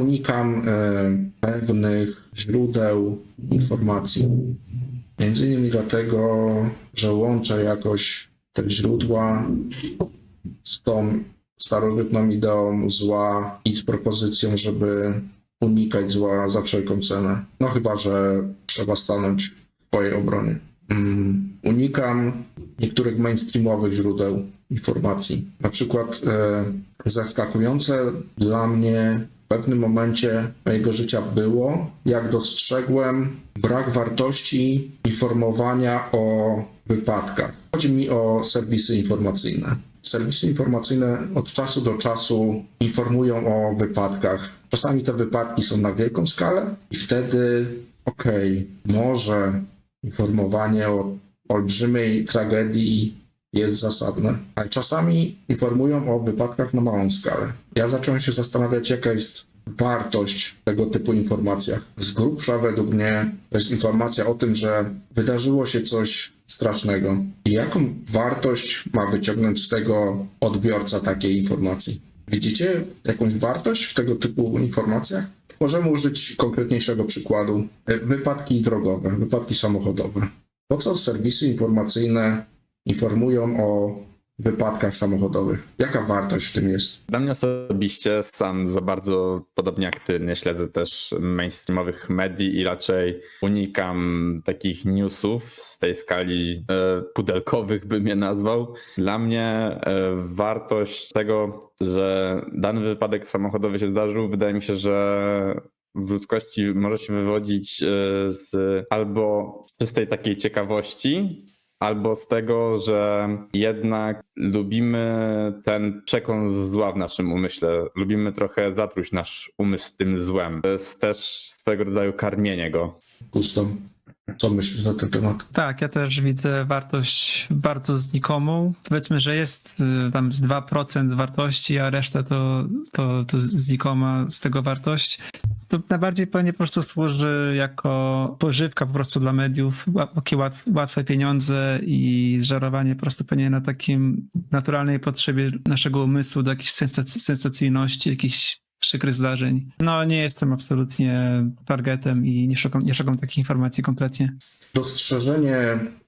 Unikam e, pewnych źródeł informacji. Między innymi dlatego, że łączę jakoś te źródła z tą starożytną ideą zła i z propozycją, żeby unikać zła za wszelką cenę. No chyba, że trzeba stanąć w swojej obronie. Mm, unikam niektórych mainstreamowych źródeł informacji. Na przykład e, zaskakujące dla mnie pewnym momencie mojego życia było, jak dostrzegłem brak wartości informowania o wypadkach. Chodzi mi o serwisy informacyjne. Serwisy informacyjne od czasu do czasu informują o wypadkach. Czasami te wypadki są na wielką skalę i wtedy, okej, może informowanie o olbrzymiej tragedii jest zasadne, ale czasami informują o wypadkach na małą skalę. Ja zacząłem się zastanawiać, jaka jest wartość tego typu informacjach. Z grubsza według mnie to jest informacja o tym, że wydarzyło się coś strasznego. I jaką wartość ma wyciągnąć z tego odbiorca takiej informacji? Widzicie jakąś wartość w tego typu informacjach? Możemy użyć konkretniejszego przykładu. E, Wypadki drogowe, wypadki samochodowe. Po co serwisy informacyjne informują o wypadkach samochodowych? Jaka wartość w tym jest? Dla mnie osobiście sam za bardzo, podobnie jak ty, nie śledzę też mainstreamowych medii i raczej unikam takich newsów z tej skali e, pudelkowych, bym je nazwał. Dla mnie e, wartość tego, że dany wypadek samochodowy się zdarzył, wydaje mi się, że w ludzkości może się wywodzić e, z albo czystej takiej ciekawości, albo z tego, że jednak lubimy ten przekon zła w naszym umyśle. Lubimy trochę zatruć nasz umysł tym złem. To jest też swego rodzaju karmienie go. Kustom, co myślisz na ten temat? Tak, ja też widzę wartość bardzo znikomą. Powiedzmy, że jest y, tam z 2% wartości, a reszta to, to, to znikoma z tego wartość. To najbardziej pewnie po prostu służy jako pożywka po prostu dla mediów, takie łat, łatwe pieniądze i zżarowanie po prostu pewnie na takim naturalnej potrzebie naszego umysłu do jakiejś sensac- sensacyjności, jakichś przykrych zdarzeń. No nie jestem absolutnie targetem i nie szukam, nie szukam takich informacji kompletnie. Dostrzeżenie,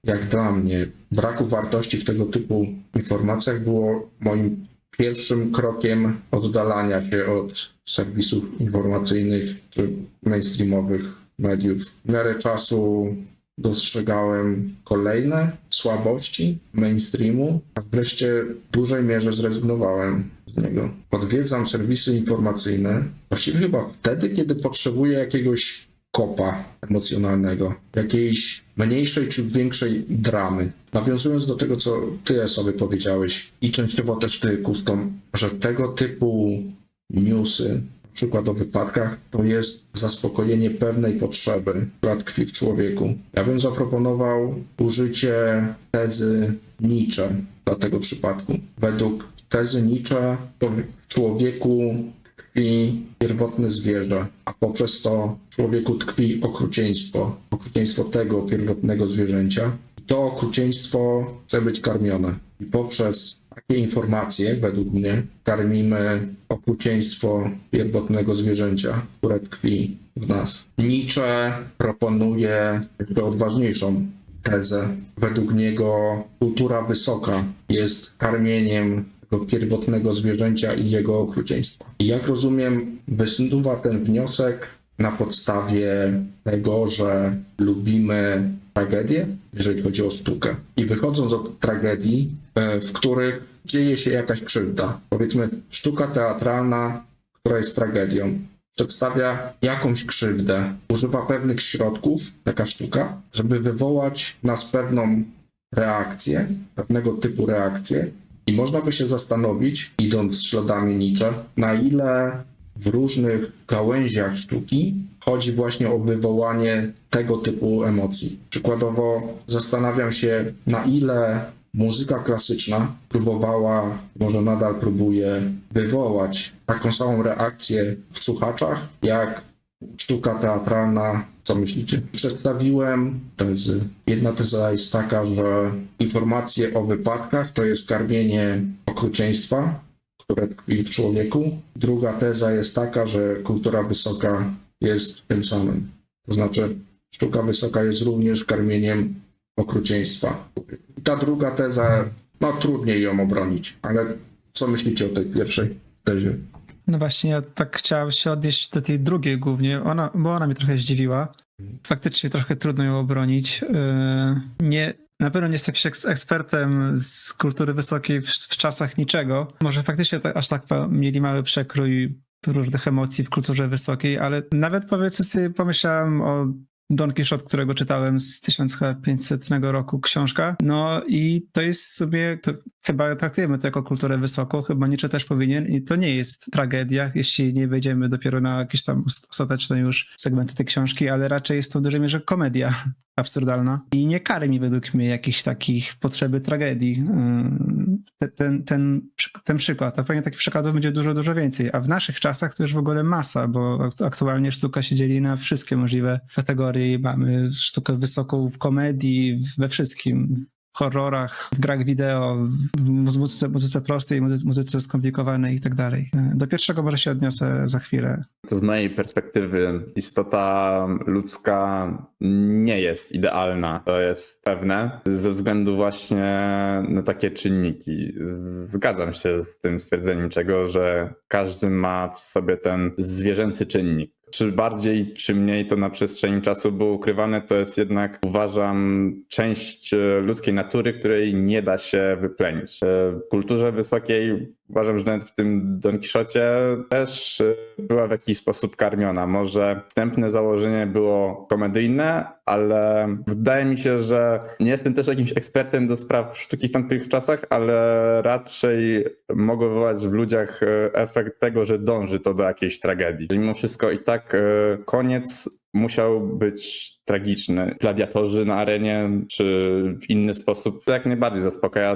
jak dla mnie, braku wartości w tego typu informacjach było moim pierwszym krokiem oddalania się od serwisów informacyjnych czy mainstreamowych mediów. W miarę czasu dostrzegałem kolejne słabości mainstreamu, a wreszcie w dużej mierze zrezygnowałem z niego. Odwiedzam serwisy informacyjne właściwie chyba wtedy, kiedy potrzebuję jakiegoś kopa emocjonalnego, jakiejś mniejszej czy większej dramy. Nawiązując do tego, co ty sobie powiedziałeś i częściowo też ty, Kustom, że tego typu newsy, na przykład o wypadkach, to jest zaspokojenie pewnej potrzeby, która tkwi w człowieku. Ja bym zaproponował użycie tezy Nietzsche dla tego przypadku. Według tezy Nietzsche to w człowieku tkwi pierwotne zwierzę, a poprzez to w człowieku tkwi okrucieństwo, okrucieństwo tego pierwotnego zwierzęcia. I to okrucieństwo chce być karmione. I poprzez takie informacje, według mnie, karmimy okrucieństwo pierwotnego zwierzęcia, które tkwi w nas. Nietzsche proponuje jeszcze odważniejszą tezę. Według niego kultura wysoka jest karmieniem pierwotnego zwierzęcia i jego okrucieństwa. I jak rozumiem, wysnuwa ten wniosek na podstawie tego, że lubimy tragedię, jeżeli chodzi o sztukę. I wychodząc od tragedii, e, w których dzieje się jakaś krzywda, powiedzmy sztuka teatralna, która jest tragedią, przedstawia jakąś krzywdę, używa pewnych środków, taka sztuka, żeby wywołać nas pewną reakcję, pewnego typu reakcję. I można by się zastanowić, idąc śladami Nietzsche, na ile w różnych gałęziach sztuki chodzi właśnie o wywołanie tego typu emocji. Przykładowo zastanawiam się, na ile muzyka klasyczna próbowała, może nadal próbuje wywołać taką samą reakcję w słuchaczach, jak sztuka teatralna. Co myślicie? Przedstawiłem tezy. Jedna teza jest taka, że informacje o wypadkach to jest karmienie okrucieństwa, które tkwi w człowieku. Druga teza jest taka, że kultura wysoka jest tym samym. To znaczy, sztuka wysoka jest również karmieniem okrucieństwa. I ta druga teza, no trudniej ją obronić, ale co myślicie o tej pierwszej tezie? No właśnie, ja tak chciałem się odnieść do tej drugiej głównie, ona, bo ona mnie trochę zdziwiła. Faktycznie trochę trudno ją obronić. Yy, Nie, na pewno nie jestem jakimś eks- ekspertem z kultury wysokiej w, w czasach niczego. Może faktycznie tak, aż tak mieli mały przekrój różnych emocji w kulturze wysokiej, ale nawet powiedzmy sobie, pomyślałem o Don Quixote, którego czytałem z 1500 roku książka. No i to jest sobie, to chyba traktujemy to jako kulturę wysoką, chyba Nietzsche też powinien i to nie jest tragedia, jeśli nie wejdziemy dopiero na jakieś tam os- ostateczne już segmenty tej książki, ale raczej jest to w dużej mierze komedia absurdalna i nie karmi według mnie jakichś takich potrzeby tragedii. Te- Ten, ten, przy- ten przykład, a pewnie takich przykładów będzie dużo, dużo więcej, a w naszych czasach to już w ogóle masa, bo ak- aktualnie sztuka się dzieli na wszystkie możliwe kategorie. Mamy sztukę wysoką w komedii, we wszystkim. Horrorach, w grach wideo, w muzyce, muzyce prostej, muzy- muzyce skomplikowanej i tak dalej. Y, Do pierwszego może się odniosę za chwilę. To z mojej perspektywy istota ludzka nie jest idealna, to jest pewne, ze względu właśnie na takie czynniki. Zgadzam się z tym stwierdzeniem czego, że każdy ma w sobie ten zwierzęcy czynnik. Czy bardziej, czy mniej to na przestrzeni czasu było ukrywane, to jest jednak, uważam, część e, ludzkiej natury, której nie da się wyplenić. E, W kulturze wysokiej uważam, że nawet w tym Don Quixocie też e, była w jakiś sposób karmiona. Może wstępne założenie było komedyjne, ale wydaje mi się, że nie jestem też jakimś ekspertem do spraw sztuki w tamtych czasach, ale raczej mogło wywołać w ludziach e, efekt tego, że dąży to do jakiejś tragedii. Mimo wszystko i tak e, koniec musiał być tragiczny. Gladiatorzy na arenie, czy w inny sposób, to jak najbardziej zaspokaja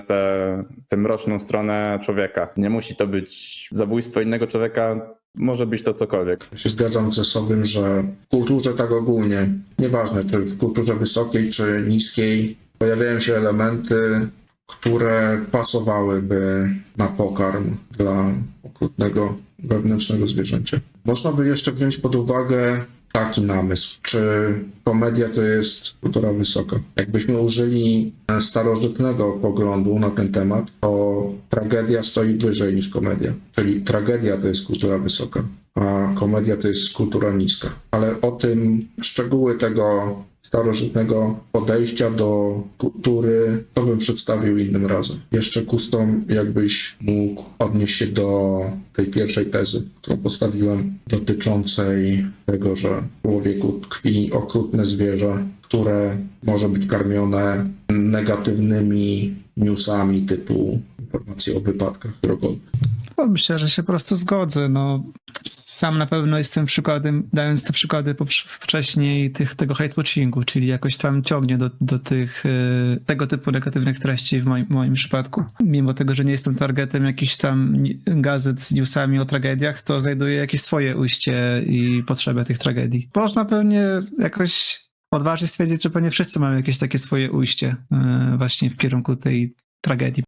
tę mroczną stronę człowieka. Nie musi to być zabójstwo innego człowieka, może być to cokolwiek. Ja się zgadzam ze sobą, że w kulturze tak ogólnie, nieważne czy w kulturze wysokiej czy niskiej, pojawiają się elementy, które pasowałyby na pokarm dla okrutnego wewnętrznego zwierzęcia. Można by jeszcze wziąć pod uwagę taki namysł, czy komedia to jest kultura wysoka. Jakbyśmy użyli e, starożytnego poglądu na ten temat, to tragedia stoi wyżej niż komedia. Czyli tragedia to jest kultura wysoka, a komedia to jest kultura niska. Ale o tym szczegóły tego starożytnego podejścia do kultury, to bym przedstawił innym razem. Jeszcze kustom, jakbyś mógł odnieść się do tej pierwszej tezy, którą postawiłem, dotyczącej tego, że w człowieku tkwi okrutne zwierzę, które może być karmione negatywnymi newsami typu informacje o wypadkach drogowych. No, myślę, że się po prostu zgodzę. No, sam na pewno jestem przykładem, dając te przykłady wcześniej tych, tego hate watchingu, czyli jakoś tam ciągnie do, do tych, e, tego typu negatywnych treści w moim, moim przypadku. Mimo tego, że nie jestem targetem jakichś tam gazet z newsami o tragediach, to znajduję jakieś swoje ujście i potrzebę tych tragedii. Można pewnie jakoś odważnie stwierdzić, że pewnie wszyscy mamy jakieś takie swoje ujście e, właśnie w kierunku tej tragedii.